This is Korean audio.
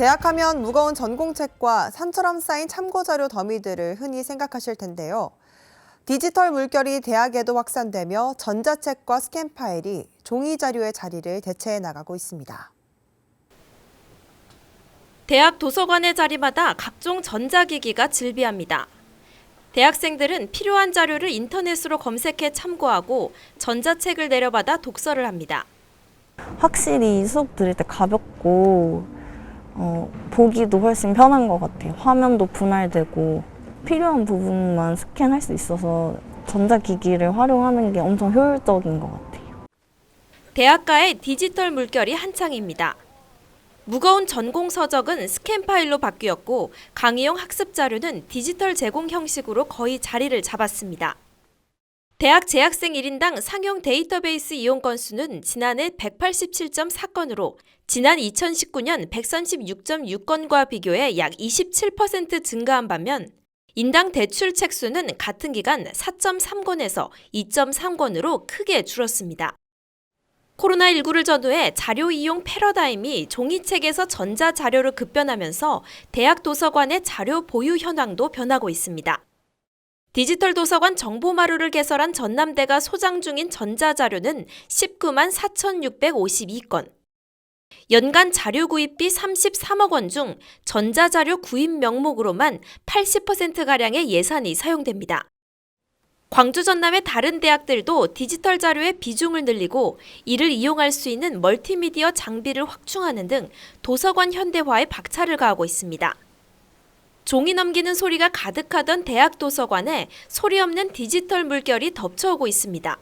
대학하면 무거운 전공책과 산처럼 쌓인 참고자료 더미들을 흔히 생각하실 텐데요. 디지털 물결이 대학에도 확산되며 전자책과 스캔 파일이 종이 자료의 자리를 대체해 나가고 있습니다. 대학 도서관의 자리마다 각종 전자기기가 즐비합니다. 대학생들은 필요한 자료를 인터넷으로 검색해 참고하고 전자책을 내려받아 독서를 합니다. 확실히 수업 들을 때 가볍고 어, 보기도 훨씬 편한 것 같아요. 화면도 분할되고 필요한 부분만 스캔할 수 있어서 전자기기를 활용하는 게 엄청 효율적인 것 같아요. 대학가의 디지털 물결이 한창입니다. 무거운 전공 서적은 스캔 파일로 바뀌었고 강의용 학습 자료는 디지털 제공 형식으로 거의 자리를 잡았습니다. 대학 재학생 1인당 상용 데이터베이스 이용 건수는 지난해 187.4건으로 지난 2019년 136.6건과 비교해 약 27% 증가한 반면 인당 대출 책 수는 같은 기간 4.3권에서 2.3권으로 크게 줄었습니다. 코로나19를 전후해 자료 이용 패러다임이 종이책에서 전자자료로 급변하면서 대학 도서관의 자료 보유 현황도 변하고 있습니다. 디지털 도서관 정보마루를 개설한 전남대가 소장 중인 전자자료는 19만 4,652건. 연간 자료 구입비 33억 원 중 전자자료 구입 명목으로만 80%가량의 예산이 사용됩니다. 광주 전남의 다른 대학들도 디지털 자료의 비중을 늘리고 이를 이용할 수 있는 멀티미디어 장비를 확충하는 등 도서관 현대화에 박차를 가하고 있습니다. 종이 넘기는 소리가 가득하던 대학 도서관에 소리 없는 디지털 물결이 덮쳐오고 있습니다.